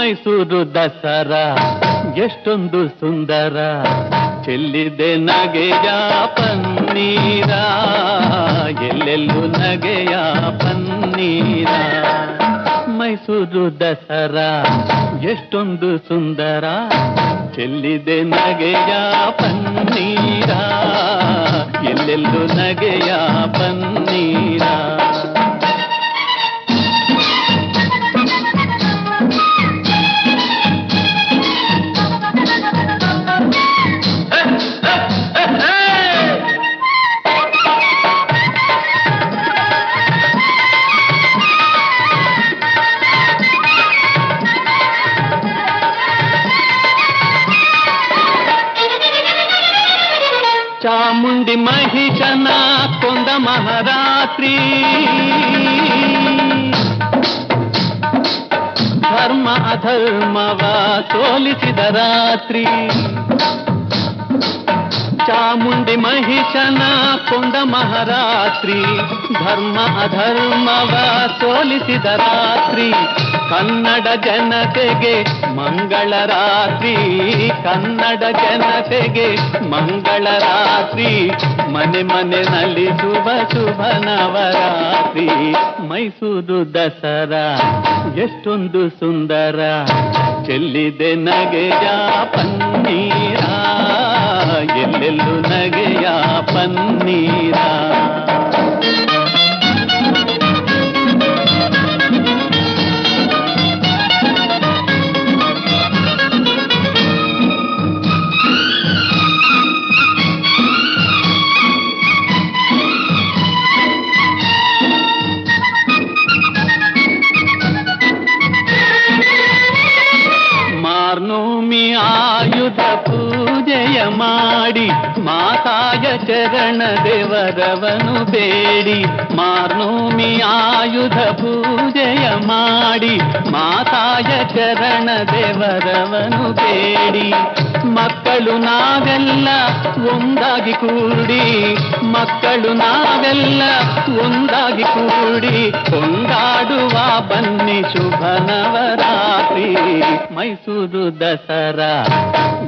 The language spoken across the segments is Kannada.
ಮೈಸೂರು ದಸರಾ, ಎಷ್ಟೊಂದು ಸುಂದರ. ಚೆಲ್ಲಿದೆ ನಗೆಯ ಪನ್ನೀರ, ಎಲ್ಲೆಲ್ಲೂ ನಗೆಯ ಪನ್ನೀರ. ಮೈಸೂರು ದಸರಾ, ಎಷ್ಟೊಂದು ಸುಂದರ. ಚೆಲ್ಲಿದೆ ನಗೆಯ ಪನ್ನೀರ, ಎಲ್ಲೆಲ್ಲೂ ನಗೆಯ ಪನ್ನೀರ. ಚಾಮುಂಡಿ ಮಹಿಷನ ಕೊಂದ ಮಹಾರಾತ್ರಿ ಧರ್ಮ ಅಧರ್ಮವ ಸೋಲಿಸಿದ ರಾತ್ರಿ ಚಾಮುಂಡಿ ಮಹಿಷನ ಕೊಂದ ಮಹಾರಾತ್ರಿ ಧರ್ಮ ಅಧರ್ಮವ ಸೋಲಿಸಿದ ರಾತ್ರಿ ಕನ್ನಡ ಜನತೆಗೆ ಮಂಗಳ ರಾತ್ರಿ ಕನ್ನಡ ಜನತೆಗೆ ಮಂಗಳ ರಾತ್ರಿ ಮನೆ ಮನೆ ನಲಿಸುವ ಶುಭ ನವರಾತ್ರಿ. ಮೈಸೂರು ದಸರಾ, ಎಷ್ಟೊಂದು ಸುಂದರ. ಚೆಲ್ಲಿದೆ ನಗೆಯ ಪನ್ನೀರ? ಎಲ್ಲೆಲ್ಲೂ ನಗೆಯ ಪನ್ನೀರ? ಚರಣ ದೇವರವನು ಬೇಡಿ, ಮಾರ್ನೋಮಿ ಆಯುಧ ಪೂಜೆಯ ಮಾಡಿ, ಮಾತಾಯ ಶರಣ ದೇವರವನು ಬೇಡಿ. ಮಕ್ಕಳು ನಾವೆಲ್ಲ ಒಂದಾಗಿ ಕೂಡಿ, ಮಕ್ಕಳು ನಾವೆಲ್ಲ ಒಂದಾಗಿ ಕೂಡಿ ಕೊಂಡಾಡುವ ಬನ್ನಿ ಶುಭ ನವರಾತ್ರಿ ಮೈಸೂರು ದಸರಾ.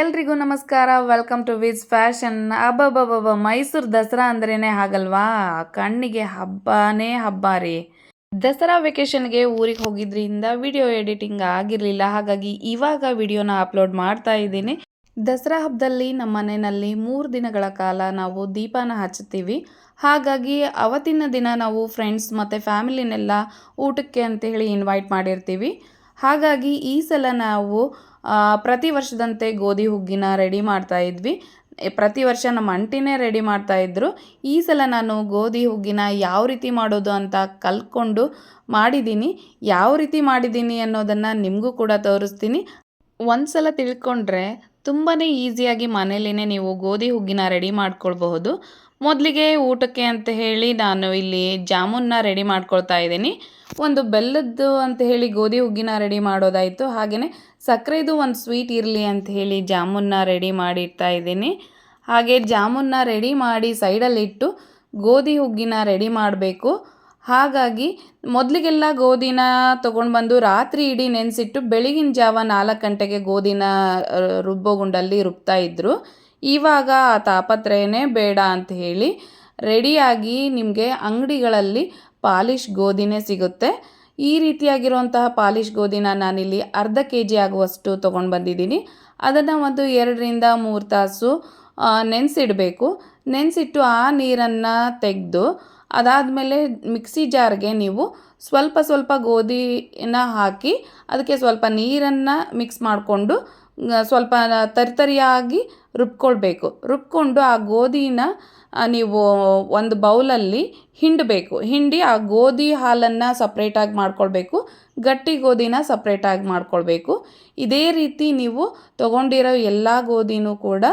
ಎಲ್ರಿಗೂ ನಮಸ್ಕಾರ. ವೆಲ್ಕಮ್ ಟು ವಿಜ್ ಫ್ಯಾಷನ್ ಅಬ್ಬಬ್ಬಬ್ಬ, ಮೈಸೂರು ದಸರಾ ಅಂದ್ರೇನೆ ಹಾಗಲ್ವಾ? ಕಣ್ಣಿಗೆ ಹಬ್ಬನೇ ಹಬ್ಬ ರೀ. ದಸರಾ ವೆಕೇಶನ್ಗೆ ಊರಿಗೆ ಹೋಗಿದ್ರಿಂದ ವಿಡಿಯೋ ಎಡಿಟಿಂಗ್ ಆಗಿರಲಿಲ್ಲ. ಹಾಗಾಗಿ ಇವಾಗ ವಿಡಿಯೋನ ಅಪ್ಲೋಡ್ ಮಾಡ್ತಾ ಇದ್ದೀನಿ. ದಸರಾ ಹಬ್ಬದಲ್ಲಿ ನಮ್ಮ ಮನೆಯಲ್ಲಿ ಮೂರು ದಿನಗಳ ಕಾಲ ನಾವು ದೀಪನ ಹಚ್ಚುತ್ತೀವಿ. ಹಾಗಾಗಿ ಅವತ್ತಿನ ದಿನ ನಾವು ಫ್ರೆಂಡ್ಸ್ ಮತ್ತು ಫ್ಯಾಮಿಲಿನೆಲ್ಲ ಊಟಕ್ಕೆ ಅಂತ ಹೇಳಿ ಇನ್ವೈಟ್ ಮಾಡಿರ್ತೀವಿ. ಹಾಗಾಗಿ ಈ ಸಲ ನಾವು ಪ್ರತಿ ವರ್ಷದಂತೆ ಗೋಧಿ ಹುಗ್ಗಿನ ರೆಡಿ ಮಾಡ್ತಾ ಇದ್ವಿ. ಪ್ರತಿ ವರ್ಷ ನಮ್ಮ ಅಂಟಿನೇ ರೆಡಿ ಮಾಡ್ತಾ ಇದ್ರು. ಈ ಸಲ ನಾನು ಗೋಧಿ ಹುಗ್ಗಿನ ಯಾವ ರೀತಿ ಮಾಡೋದು ಅಂತ ಕಲ್ತ್ಕೊಂಡು ಮಾಡಿದ್ದೀನಿ ಯಾವ ರೀತಿ ಮಾಡಿದ್ದೀನಿ ಅನ್ನೋದನ್ನು ನಿಮಗೂ ಕೂಡ ತೋರಿಸ್ತೀನಿ. ಒಂದು ಸಲ ತಿಳ್ಕೊಂಡ್ರೆ ತುಂಬಾ ಈಸಿಯಾಗಿ ಮನೇಲಿನೇ ನೀವು ಗೋಧಿ ಹುಗ್ಗಿನ ರೆಡಿ ಮಾಡ್ಕೊಳ್ಬಹುದು. ಮೊದಲಿಗೆ ಊಟಕ್ಕೆ ಅಂತ ಹೇಳಿ ನಾನು ಇಲ್ಲಿ ಜಾಮೂನ್ನ ರೆಡಿ ಮಾಡ್ಕೊಳ್ತಾ ಇದ್ದೀನಿ. ಒಂದು ಬೆಲ್ಲದ್ದು ಅಂತ ಹೇಳಿ ಗೋಧಿ ಹುಗ್ಗಿನ ರೆಡಿ ಮಾಡೋದಾಯಿತು. ಹಾಗೆಯೇ ಸಕ್ಕರೆದು ಒಂದು ಸ್ವೀಟ್ ಇರಲಿ ಅಂತ ಹೇಳಿ ಜಾಮೂನ್ನ ರೆಡಿ ಮಾಡಿಡ್ತಾ ಇದ್ದೀನಿ. ಹಾಗೆ ಜಾಮೂನ್ನ ರೆಡಿ ಮಾಡಿ ಸೈಡಲ್ಲಿಟ್ಟು ಗೋಧಿ ಹುಗ್ಗಿನ ರೆಡಿ ಮಾಡಬೇಕು. ಹಾಗಾಗಿ ಮೊದಲಿಗೆಲ್ಲ ಗೋಧಿನ ತೊಗೊಂಡು ಬಂದು ರಾತ್ರಿ ಇಡೀ ನೆನೆಸಿಟ್ಟು ಬೆಳಗಿನ ಜಾವ ನಾಲ್ಕು ಗಂಟೆಗೆ ಗೋಧಿನ ರುಬ್ಬೋ ಗುಂಡಲ್ಲಿ ರುಬ್ತಾ ಇದ್ದರು ಇವಾಗ ಆ ತಾಪತ್ರಯನೇ ಬೇಡ ಅಂತ ಹೇಳಿ ರೆಡಿಯಾಗಿ ನಿಮಗೆ ಅಂಗಡಿಗಳಲ್ಲಿ ಪಾಲಿಶ್ ಗೋಧಿನೇ ಸಿಗುತ್ತೆ. ಈ ರೀತಿಯಾಗಿರುವಂತಹ ಪಾಲಿಶ್ ಗೋಧಿನ ನಾನಿಲ್ಲಿ ಅರ್ಧ ಕೆ ಜಿ ಆಗುವಷ್ಟು ತೊಗೊಂಡು ಬಂದಿದ್ದೀನಿ. ಅದನ್ನು ಒಂದು ಎರಡರಿಂದ ಮೂರು ತಾಸು ನೆನೆಸಿಡಬೇಕು. ನೆನೆಸಿಟ್ಟು ಆ ನೀರನ್ನು ತೆಗೆದು ಅದಾದಮೇಲೆ ಮಿಕ್ಸಿ ಜಾರ್ಗೆ ನೀವು ಸ್ವಲ್ಪ ಸ್ವಲ್ಪ ಗೋಧಿನ ಹಾಕಿ ಅದಕ್ಕೆ ಸ್ವಲ್ಪ ನೀರನ್ನು ಮಿಕ್ಸ್ ಮಾಡಿಕೊಂಡು ಸ್ವಲ್ಪ ತರಿತರಿಯಾಗಿ ರುಬ್ಕೊಳ್ಬೇಕು. ರುಬ್ಕೊಂಡು ಆ ಗೋಧಿನ ನೀವು ಒಂದು ಬೌಲಲ್ಲಿ ಹಿಂಡಬೇಕು. ಹಿಂಡಿ ಆ ಗೋಧಿ ಹಾಲನ್ನು ಸಪ್ರೇಟಾಗಿ ಮಾಡ್ಕೊಳ್ಬೇಕು. ಗಟ್ಟಿ ಗೋಧಿನ ಸಪ್ರೇಟಾಗಿ ಮಾಡ್ಕೊಳ್ಬೇಕು. ಇದೇ ರೀತಿ ನೀವು ತೊಗೊಂಡಿರೋ ಎಲ್ಲ ಗೋಧಿನೂ ಕೂಡ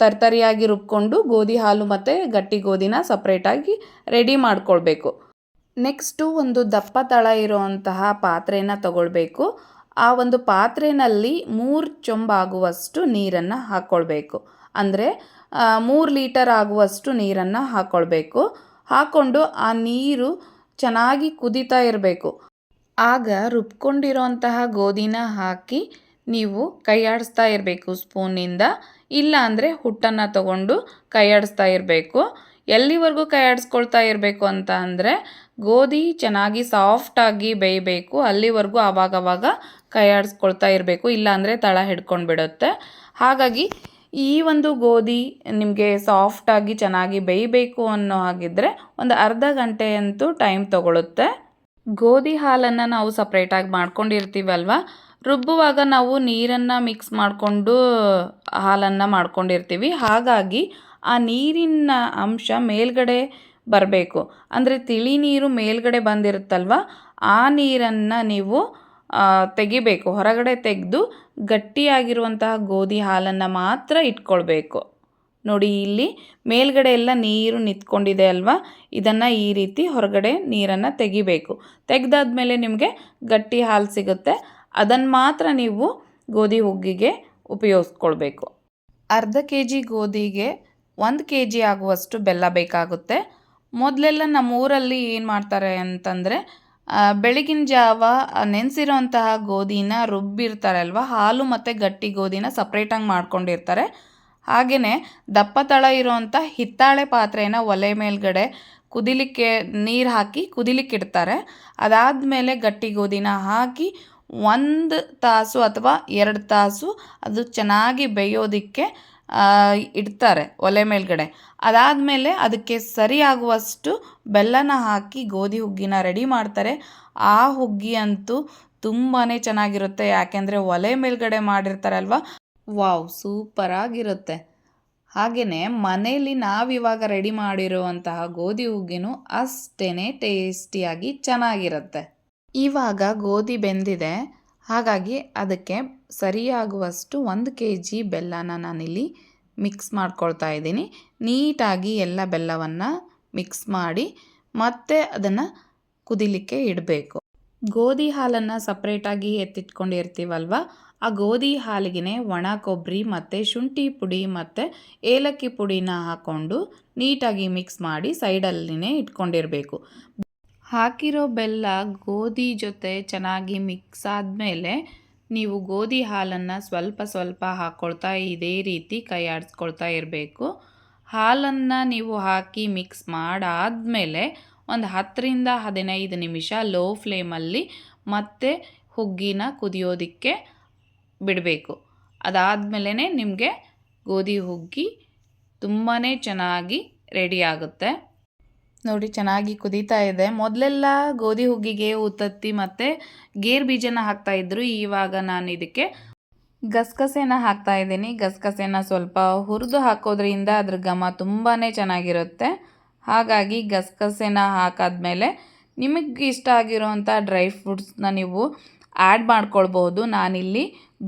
ತರ್ತರಿಯಾಗಿ ರುಬ್ಕೊಂಡು ಗೋಧಿ ಹಾಲು ಮತ್ತು ಗಟ್ಟಿ ಗೋಧಿನ ಸಪ್ರೇಟಾಗಿ ರೆಡಿ ಮಾಡ್ಕೊಳ್ಬೇಕು. ನೆಕ್ಸ್ಟು ಒಂದು ದಪ್ಪ ತಳ ಇರುವಂತಹ ಪಾತ್ರೆನ ತಗೊಳ್ಬೇಕು. ಆ ಒಂದು ಪಾತ್ರೆಯಲ್ಲಿ ಮೂರು ಚೊಂಬಾಗುವಷ್ಟು ನೀರನ್ನು ಹಾಕ್ಕೊಳ್ಬೇಕು ಅಂದರೆ ಮೂರು ಲೀಟರ್ ಆಗುವಷ್ಟು ನೀರನ್ನು ಹಾಕ್ಕೊಳ್ಬೇಕು ಹಾಕ್ಕೊಂಡು ಆ ನೀರು ಚೆನ್ನಾಗಿ ಕುದಿತಾ ಇರಬೇಕು. ಆಗ ರುಬ್ಕೊಂಡಿರೋಂತಹ ಗೋಧಿನ ಹಾಕಿ ನೀವು ಕೈಯಾಡಿಸ್ತಾ ಇರಬೇಕು ಸ್ಪೂನಿಂದ. ಇಲ್ಲ ಅಂದರೆ ಹುಟ್ಟನ್ನು ತಗೊಂಡು ಕೈಯಾಡಿಸ್ತಾ ಇರಬೇಕು. ಎಲ್ಲಿವರೆಗೂ ಕೈಯಾಡಿಸ್ಕೊಳ್ತಾ ಇರಬೇಕು ಅಂತ ಅಂದರೆ ಗೋಧಿ ಚೆನ್ನಾಗಿ ಸಾಫ್ಟಾಗಿ ಬೇಯಬೇಕು. ಅಲ್ಲಿವರೆಗೂ ಆವಾಗವಾಗ ಕೈಯಾಡಿಸ್ಕೊಳ್ತಾ ಇರಬೇಕು. ಇಲ್ಲಾಂದರೆ ತಳ ಹಿಡ್ಕೊಂಡು ಬಿಡುತ್ತೆ ಹಾಗಾಗಿ ಈ ಒಂದು ಗೋಧಿ ನಿಮಗೆ ಸಾಫ್ಟಾಗಿ ಚೆನ್ನಾಗಿ ಬೇಯಬೇಕು ಅನ್ನೋ ಹಾಗಿದ್ದರೆ ಒಂದು ಅರ್ಧ ಗಂಟೆ ಅಂತೂ ಟೈಮ್ ತಗೊಳುತ್ತೆ. ಗೋಧಿ ಹಾಲನ್ನು ನಾವು ಸಪ್ರೇಟಾಗಿ ಮಾಡ್ಕೊಂಡಿರ್ತೀವಲ್ವ ರುಬ್ಬುವಾಗ ನಾವು ನೀರನ್ನು ಮಿಕ್ಸ್ ಮಾಡಿಕೊಂಡು ಹಾಲನ್ನು ಮಾಡ್ಕೊಂಡಿರ್ತೀವಿ. ಹಾಗಾಗಿ ಆ ನೀರಿನ ಅಂಶ ಮೇಲ್ಗಡೆ ಬರಬೇಕು. ಅಂದರೆ ತಿಳಿ ನೀರು ಮೇಲ್ಗಡೆ ಬಂದಿರುತ್ತಲ್ವ? ಆ ನೀರನ್ನು ನೀವು ತೆಗಿಬೇಕು. ಹೊರಗಡೆ ತೆಗೆದು ಗಟ್ಟಿಯಾಗಿರುವಂತಹ ಗೋಧಿ ಹಾಲನ್ನು ಮಾತ್ರ ಇಟ್ಕೊಳ್ಬೇಕು. ನೋಡಿ, ಇಲ್ಲಿ ಮೇಲ್ಗಡೆ ಎಲ್ಲ ನೀರು ನಿಂತ್ಕೊಂಡಿದೆ ಅಲ್ವಾ? ಇದನ್ನು ಈ ರೀತಿ ಹೊರಗಡೆ ನೀರನ್ನು ತೆಗಿಬೇಕು. ತೆಗೆದಾದ್ಮೇಲೆ ನಿಮಗೆ ಗಟ್ಟಿ ಹಾಲು ಸಿಗುತ್ತೆ. ಅದನ್ನು ಮಾತ್ರ ನೀವು ಗೋಧಿ ಹುಗ್ಗಿಗೆ ಉಪಯೋಗಿಸ್ಕೊಳ್ಬೇಕು. ಅರ್ಧ ಕೆ ಜಿ ಗೋಧಿಗೆ ಒಂದು ಕೆ ಜಿ ಆಗುವಷ್ಟು ಬೆಲ್ಲ ಬೇಕಾಗುತ್ತೆ. ಮೊದಲೆಲ್ಲ ನಮ್ಮ ಊರಲ್ಲಿ ಏನು ಮಾಡ್ತಾರೆ ಅಂತಂದರೆ ಬೆಳಗಿನ ಜಾವ ನೆನೆಸಿರೋಂತಹ ಗೋಧಿನ ರುಬ್ಬಿರ್ತಾರೆ ಅಲ್ವಾ ಹಾಲು ಮತ್ತು ಗಟ್ಟಿ ಗೋಧಿನ ಸಪ್ರೇಟಾಗಿ ಮಾಡ್ಕೊಂಡಿರ್ತಾರೆ. ಹಾಗೆಯೇ ದಪ್ಪ ತಳ ಇರೋವಂಥ ಹಿತ್ತಾಳೆ ಪಾತ್ರೆನ ಒಲೆ ಮೇಲ್ಗಡೆ ಕುದಿಲಿಕ್ಕೆ ನೀರು ಹಾಕಿ ಕುದಿಲಿಕ್ಕಿಡ್ತಾರೆ. ಅದಾದಮೇಲೆ ಗಟ್ಟಿ ಗೋಧಿನ ಹಾಕಿ ಒಂದು ತಾಸು ಅಥವಾ ಎರಡು ತಾಸು ಅದು ಚೆನ್ನಾಗಿ ಬೇಯೋದಕ್ಕೆ ಇಡ್ತಾರೆ ಒಲೆ ಮೇಲ್ಗಡೆ. ಅದಾದಮೇಲೆ ಅದಕ್ಕೆ ಸರಿಯಾಗುವಷ್ಟು ಬೆಲ್ಲನ ಹಾಕಿ ಗೋಧಿ ಹುಗ್ಗಿನ ರೆಡಿ ಮಾಡ್ತಾರೆ. ಆ ಹುಗ್ಗಿ ಅಂತೂ ತುಂಬಾ ಚೆನ್ನಾಗಿರುತ್ತೆ. ಯಾಕೆಂದರೆ ಒಲೆ ಮೇಲ್ಗಡೆ ಮಾಡಿರ್ತಾರಲ್ವ? ವಾವ್, ಸೂಪರಾಗಿರುತ್ತೆ. ಹಾಗೆಯೇ ಮನೆಯಲ್ಲಿ ನಾವಿವಾಗ ರೆಡಿ ಮಾಡಿರುವಂತಹ ಗೋಧಿ ಹುಗ್ಗಿನೂ ಅಷ್ಟೇ ಟೇಸ್ಟಿಯಾಗಿ ಚೆನ್ನಾಗಿರುತ್ತೆ. ಇವಾಗ ಗೋಧಿ ಬೆಂದಿದೆ. ಹಾಗಾಗಿ ಅದಕ್ಕೆ ಸರಿಯಾಗುವಷ್ಟು ಒಂದು ಕೆ ಜಿ ಬೆಲ್ಲನ ನಾನಿಲ್ಲಿ ಮಿಕ್ಸ್ ಮಾಡ್ಕೊಳ್ತಾ ಇದ್ದೀನಿ. ನೀಟಾಗಿ ಎಲ್ಲ ಬೆಲ್ಲವನ್ನು ಮಿಕ್ಸ್ ಮಾಡಿ ಮತ್ತೆ ಅದನ್ನು ಕುದಿಲಿಕ್ಕೆ ಇಡಬೇಕು. ಗೋಧಿ ಹಾಲನ್ನು ಸಪ್ರೇಟಾಗಿ ಎತ್ತಿಟ್ಕೊಂಡಿರ್ತೀವಲ್ವ? ಆ ಗೋಧಿ ಹಾಲಿಗೆ ಒಣ ಕೊಬ್ಬರಿ ಮತ್ತು ಶುಂಠಿ ಪುಡಿ ಮತ್ತು ಏಲಕ್ಕಿ ಪುಡಿನ ಹಾಕ್ಕೊಂಡು ನೀಟಾಗಿ ಮಿಕ್ಸ್ ಮಾಡಿ ಸೈಡಲ್ಲಿನೇ ಇಟ್ಕೊಂಡಿರಬೇಕು. ಹಾಕಿರೋ ಬೆಲ್ಲ ಗೋಧಿ ಜೊತೆ ಚೆನ್ನಾಗಿ ಮಿಕ್ಸ್ ಆದಮೇಲೆ ನೀವು ಗೋಧಿ ಹಾಲನ್ನು ಸ್ವಲ್ಪ ಸ್ವಲ್ಪ ಹಾಕ್ಕೊಳ್ತಾ ಇದೇ ರೀತಿ ಕೈ ಆಡಿಸ್ಕೊಳ್ತಾ ಇರಬೇಕು. ಹಾಲನ್ನು ನೀವು ಹಾಕಿ ಮಿಕ್ಸ್ ಮಾಡಾದಮೇಲೆ ಒಂದು ಹತ್ತರಿಂದ ಹದಿನೈದು ನಿಮಿಷ ಲೋ ಫ್ಲೇಮಲ್ಲಿ ಮತ್ತೆ ಹುಗ್ಗಿನ ಕುದಿಯೋದಕ್ಕೆ ಬಿಡಬೇಕು. ಅದಾದಮೇಲೆ ನಿಮಗೆ ಗೋಧಿ ಹುಗ್ಗಿ ತುಂಬಾ ಚೆನ್ನಾಗಿ ರೆಡಿ ಆಗುತ್ತೆ. ನೋಡಿ, ಚೆನ್ನಾಗಿ ಕುದೀತಾ ಇದೆ. ಮೊದಲೆಲ್ಲ ಗೋಧಿ ಹುಗ್ಗಿಗೆ ಉತ್ತತ್ತಿ ಮತ್ತು ಗೇರ್ ಬೀಜನ ಹಾಕ್ತಾ ಇದ್ರು. ಇವಾಗ ನಾನು ಇದಕ್ಕೆ ಗಸಗಸೆನ ಹಾಕ್ತಾ ಇದ್ದೀನಿ. ಗಸಗಸೆನ ಸ್ವಲ್ಪ ಹುರಿದು ಹಾಕೋದ್ರಿಂದ ಅದ್ರ ಘಮ ತುಂಬಾ ಚೆನ್ನಾಗಿರುತ್ತೆ. ಹಾಗಾಗಿ ಗಸಗಸೆನ ಹಾಕಾದ್ಮೇಲೆ ನಿಮಗೆ ಇಷ್ಟ ಆಗಿರೋವಂಥ ಡ್ರೈ ಫ್ರೂಟ್ಸ್ನ ನೀವು ಆ್ಯಡ್ ಮಾಡ್ಕೊಳ್ಬೋದು. ನಾನಿಲ್ಲಿ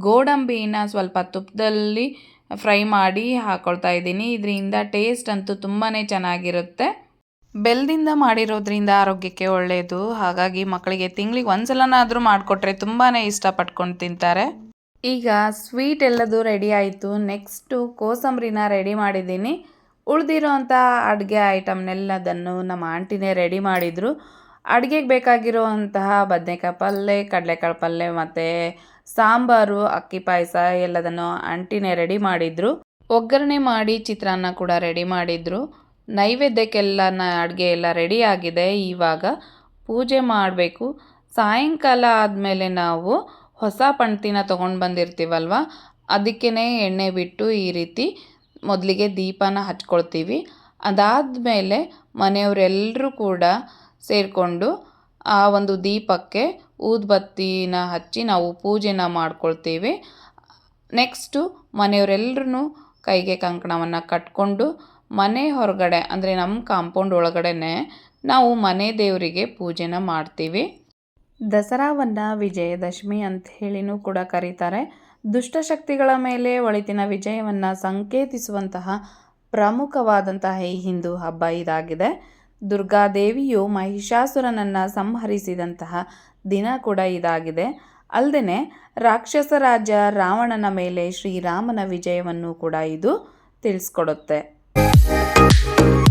ಗೋಡಂಬಿನ ಸ್ವಲ್ಪ ತುಪ್ಪದಲ್ಲಿ ಫ್ರೈ ಮಾಡಿ ಹಾಕ್ಕೊಳ್ತಾ ಇದ್ದೀನಿ. ಇದರಿಂದ ಟೇಸ್ಟ್ ಅಂತೂ ತುಂಬಾ ಚೆನ್ನಾಗಿರುತ್ತೆ. ಬೆಲ್ಲದಿಂದ ಮಾಡಿರೋದ್ರಿಂದ ಆರೋಗ್ಯಕ್ಕೆ ಒಳ್ಳೆಯದು ಹಾಗಾಗಿ ಮಕ್ಕಳಿಗೆ ತಿಂಗಳಿಗೆ ಒಂದ್ಸಲನಾದರೂ ಮಾಡಿಕೊಟ್ರೆ ತುಂಬಾ ಇಷ್ಟಪಟ್ಕೊಂಡು ತಿಂತಾರೆ. ಈಗ ಸ್ವೀಟ್ ಎಲ್ಲದು ರೆಡಿ ಆಯಿತು. ನೆಕ್ಸ್ಟು ಕೋಸಂಬರಿನ ರೆಡಿ ಮಾಡಿದ್ದೀನಿ. ಉಳಿದಿರೋಂಥ ಅಡುಗೆ ಐಟಮ್ನೆಲ್ಲದನ್ನು ನಮ್ಮ ಆಂಟಿನೇ ರೆಡಿ ಮಾಡಿದರು. ಅಡುಗೆಗೆ ಬೇಕಾಗಿರುವಂತಹ ಬದನೆಕಾಯಿ ಪಲ್ಯ ಕಡಲೆಕಾಳು ಪಲ್ಯ ಮತ್ತು ಸಾಂಬಾರು, ಅಕ್ಕಿ ಪಾಯಸ ಎಲ್ಲದನ್ನು ಆಂಟಿನೇ ರೆಡಿ ಮಾಡಿದರು. ಒಗ್ಗರಣೆ ಮಾಡಿ ಚಿತ್ರಾನ್ನ ಕೂಡ ರೆಡಿ ಮಾಡಿದರು. ನೈವೇದ್ಯಕ್ಕೆಲ್ಲ ಅಡುಗೆ ಎಲ್ಲ ರೆಡಿ ಆಗಿದೆ. ಇವಾಗ ಪೂಜೆ ಮಾಡಬೇಕು. ಸಾಯಂಕಾಲ ಆದಮೇಲೆ ನಾವು ಹೊಸ ಪಣ್ತಿನ ತೊಗೊಂಡು ಬಂದಿರ್ತೀವಲ್ವ? ಅದಕ್ಕೇ ಎಣ್ಣೆ ಬಿಟ್ಟು ಈ ರೀತಿ ಮೊದಲಿಗೆ ದೀಪನ ಹಚ್ಕೊಳ್ತೀವಿ. ಅದಾದಮೇಲೆ ಮನೆಯವರೆಲ್ಲರೂ ಕೂಡ ಸೇರಿಕೊಂಡು ಆ ಒಂದು ದೀಪಕ್ಕೆ ಊದ್ಬತ್ತಿನ ಹಚ್ಚಿ ನಾವು ಪೂಜೆನ ಮಾಡ್ಕೊಳ್ತೀವಿ. ನೆಕ್ಸ್ಟು ಮನೆಯವರೆಲ್ಲರೂ ಕೈಗೆ ಕಂಕಣವನ್ನು ಕಟ್ಕೊಂಡು ಮನೆ ಹೊರಗಡೆ, ಅಂದರೆ ನಮ್ಮ ಕಾಂಪೌಂಡ್ ಒಳಗಡೆನೆ ನಾವು ಮನೆ ದೇವರಿಗೆ ಪೂಜೆನ ಮಾಡ್ತೀವಿ. ದಸರಾವನ್ನು ವಿಜಯದಶಮಿ ಅಂತ ಹೇಳಿನೂ ಕೂಡ ಕರೀತಾರೆ. ದುಷ್ಟಶಕ್ತಿಗಳ ಮೇಲೆ ಒಳಿತಿನ ವಿಜಯವನ್ನು ಸಂಕೇತಿಸುವಂತಹ ಪ್ರಮುಖವಾದಂತಹ ಈ ಹಿಂದೂ ಹಬ್ಬ ಇದಾಗಿದೆ. ದುರ್ಗಾದೇವಿಯು ಮಹಿಷಾಸುರನನ್ನು ಸಂಹರಿಸಿದಂತಹ ದಿನ ಕೂಡ ಇದಾಗಿದೆ. ಅಲ್ಲದೆ ರಾಕ್ಷಸ ರಾಜ ರಾವಣನ ಮೇಲೆ ಶ್ರೀರಾಮನ ವಿಜಯವನ್ನು ಕೂಡ ಇದು ತಿಳಿಸ್ಕೊಡುತ್ತೆ. Thank you.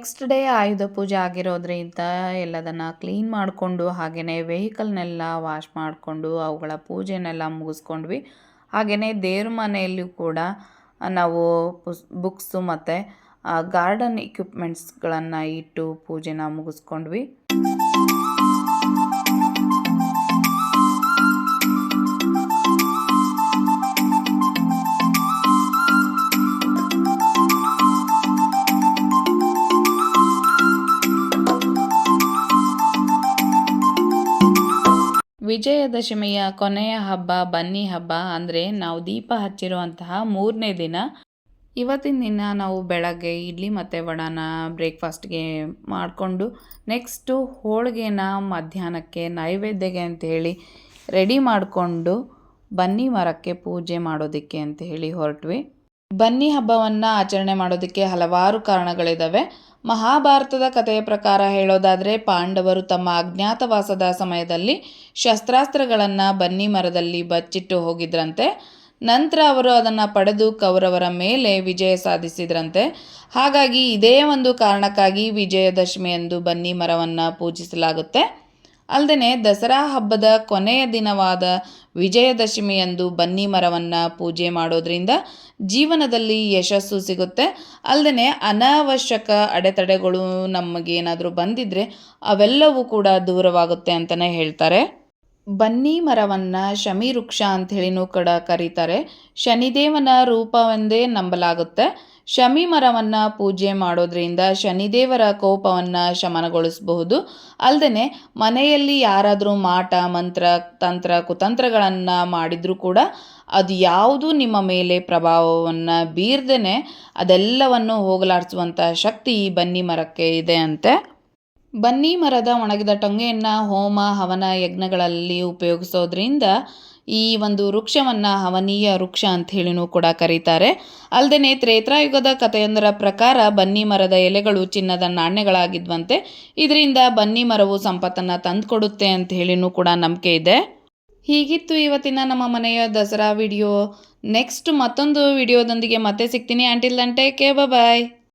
Next day Ayudha Puja ಆಗಿರೋದ್ರಿಂದ ಎಲ್ಲದನ್ನು ಕ್ಲೀನ್ ಮಾಡಿಕೊಂಡು ಹಾಗೆಯೇ ವೆಹಿಕಲ್ನೆಲ್ಲ ವಾಶ್ ಮಾಡಿಕೊಂಡು ಅವುಗಳ ಪೂಜೆನೆಲ್ಲ ಮುಗಿಸ್ಕೊಂಡ್ವಿ. ಹಾಗೆಯೇ ದೇವ್ರ ಮನೆಯಲ್ಲೂ ಕೂಡ ನಾವು ಪುಸ್ ಬುಕ್ಸು ಮತ್ತು ಗಾರ್ಡನ್ ಇಕ್ವಿಪ್ಮೆಂಟ್ಸ್ಗಳನ್ನು ಇಟ್ಟು ಪೂಜೆನ ಮುಗಿಸ್ಕೊಂಡ್ವಿ. ವಿಜಯದಶಮಿಯ ಕೊನೆಯ ಹಬ್ಬ, ಬನ್ನಿ ಹಬ್ಬ ಅಂದರೆ ನಾವು ದೀಪ ಹಚ್ಚಿರುವಂತಹ ಮೂರನೇ ದಿನ. ಇವತ್ತಿನ ದಿನ ನಾವು ಬೆಳಗ್ಗೆ ಇಡ್ಲಿ ಮತ್ತು ವಡಾನ ಬ್ರೇಕ್ಫಾಸ್ಟ್ಗೆ ಮಾಡಿಕೊಂಡು ನೆಕ್ಸ್ಟು ಹೋಳಿಗೆನ ಮಧ್ಯಾಹ್ನಕ್ಕೆ ನೈವೇದ್ಯಗೆ ಅಂಥೇಳಿ ರೆಡಿ ಮಾಡಿಕೊಂಡು ಬನ್ನಿ ಮರಕ್ಕೆ ಪೂಜೆ ಮಾಡೋದಕ್ಕೆ ಅಂತ ಹೇಳಿ ಹೊರಟ್ವಿ. ಬನ್ನಿ ಹಬ್ಬವನ್ನು ಆಚರಣೆ ಮಾಡೋದಕ್ಕೆ ಹಲವಾರು ಕಾರಣಗಳಿದ್ದಾವೆ ಮಹಾಭಾರತದ ಕಥೆಯ ಪ್ರಕಾರ ಹೇಳೋದಾದರೆ, ಪಾಂಡವರು ತಮ್ಮ ಅಜ್ಞಾತವಾಸದ ಸಮಯದಲ್ಲಿ ಶಸ್ತ್ರಾಸ್ತ್ರಗಳನ್ನು ಬನ್ನಿ ಮರದಲ್ಲಿ ಬಚ್ಚಿಟ್ಟು ಹೋಗಿದ್ರಂತೆ. ನಂತರ ಅವರು ಅದನ್ನು ಪಡೆದು ಕೌರವರ ಮೇಲೆ ವಿಜಯ ಸಾಧಿಸಿದ್ರಂತೆ. ಹಾಗಾಗಿ ಇದೇ ಒಂದು ಕಾರಣಕ್ಕಾಗಿ ವಿಜಯದಶಮಿಯಂದು ಬನ್ನಿ ಮರವನ್ನು ಪೂಜಿಸಲಾಗುತ್ತೆ. ಅಲ್ಲದೆ ದಸರಾ ಹಬ್ಬದ ಕೊನೆಯ ದಿನವಾದ ವಿಜಯದಶಮಿಯಂದು ಬನ್ನಿ ಮರವನ್ನು ಪೂಜೆ ಮಾಡೋದ್ರಿಂದ ಜೀವನದಲ್ಲಿ ಯಶಸ್ಸು ಸಿಗುತ್ತೆ. ಅಲ್ಲದೆ ಅನಾವಶ್ಯಕ ಅಡೆತಡೆಗಳು ನಮಗೇನಾದರೂ ಬಂದಿದ್ದರೆ ಅವೆಲ್ಲವೂ ಕೂಡ ದೂರವಾಗುತ್ತೆ ಅಂತಲೇ ಹೇಳ್ತಾರೆ. ಬನ್ನಿ ಮರವನ್ನು ಶಮಿ ವೃಕ್ಷ ಅಂಥೇಳಿನೂ ಕೂಡ ಕರೀತಾರೆ. ಶನಿದೇವನ ರೂಪವೆಂದೇ ನಂಬಲಾಗುತ್ತೆ. ಶಮಿ ಮರವನ್ನು ಪೂಜೆ ಮಾಡೋದ್ರಿಂದ ಶನಿದೇವರ ಕೋಪವನ್ನು ಶಮನಗೊಳಿಸಬಹುದು. ಅಲ್ಲದೆ ಮನೆಯಲ್ಲಿ ಯಾರಾದರೂ ಮಾಟ, ಮಂತ್ರ, ತಂತ್ರ, ಕುತಂತ್ರಗಳನ್ನು ಮಾಡಿದರೂ ಕೂಡ ಅದು ಯಾವುದು ನಿಮ್ಮ ಮೇಲೆ ಪ್ರಭಾವವನ್ನು ಬೀರ್ದೇ ಅದೆಲ್ಲವನ್ನು ಹೋಗಲಾಡಿಸುವಂಥ ಶಕ್ತಿ ಈ ಬನ್ನಿ ಮರಕ್ಕೆ ಇದೆ ಅಂತೆ. ಬನ್ನಿ ಮರದ ಒಣಗಿದ ಟೊಂಗೆಯನ್ನು ಹೋಮ, ಹವನ, ಯಜ್ಞಗಳಲ್ಲಿ ಉಪಯೋಗಿಸೋದ್ರಿಂದ ಈ ಒಂದು ವೃಕ್ಷವನ್ನು ಹವನೀಯ ವೃಕ್ಷ ಅಂತ ಹೇಳಿನೂ ಕೂಡ ಕರೀತಾರೆ. ಅಲ್ಲದೆ ತ್ರೇತಾಯುಗದ ಕಥೆಯೊಂದರ ಪ್ರಕಾರ ಬನ್ನಿ ಮರದ ಎಲೆಗಳು ಚಿನ್ನದ ನಾಣ್ಯಗಳಾಗಿದ್ವಂತೆ. ಇದರಿಂದ ಬನ್ನಿ ಮರವು ಸಂಪತ್ತನ್ನು ತಂದುಕೊಡುತ್ತೆ ಅಂತ ಹೇಳಿನೂ ಕೂಡ ನಂಬಿಕೆ ಇದೆ. ಹೀಗಿತ್ತು ಇವತ್ತಿನ ನಮ್ಮ ಮನೆಯ ದಸರಾ ವಿಡಿಯೋ. ನೆಕ್ಸ್ಟ್ ಮತ್ತೊಂದು ವಿಡಿಯೋದೊಂದಿಗೆ ಮತ್ತೆ ಸಿಗ್ತೀನಿ. ಆಂಟಿಲ್ ದಂಟೆ ಕೆ ಬಾಯ್